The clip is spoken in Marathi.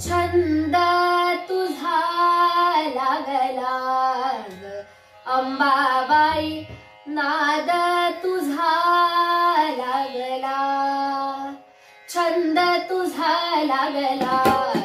छंद तुझा लागला. अंबाबाई नाद तुझा लागला. छंद तुझा लागला.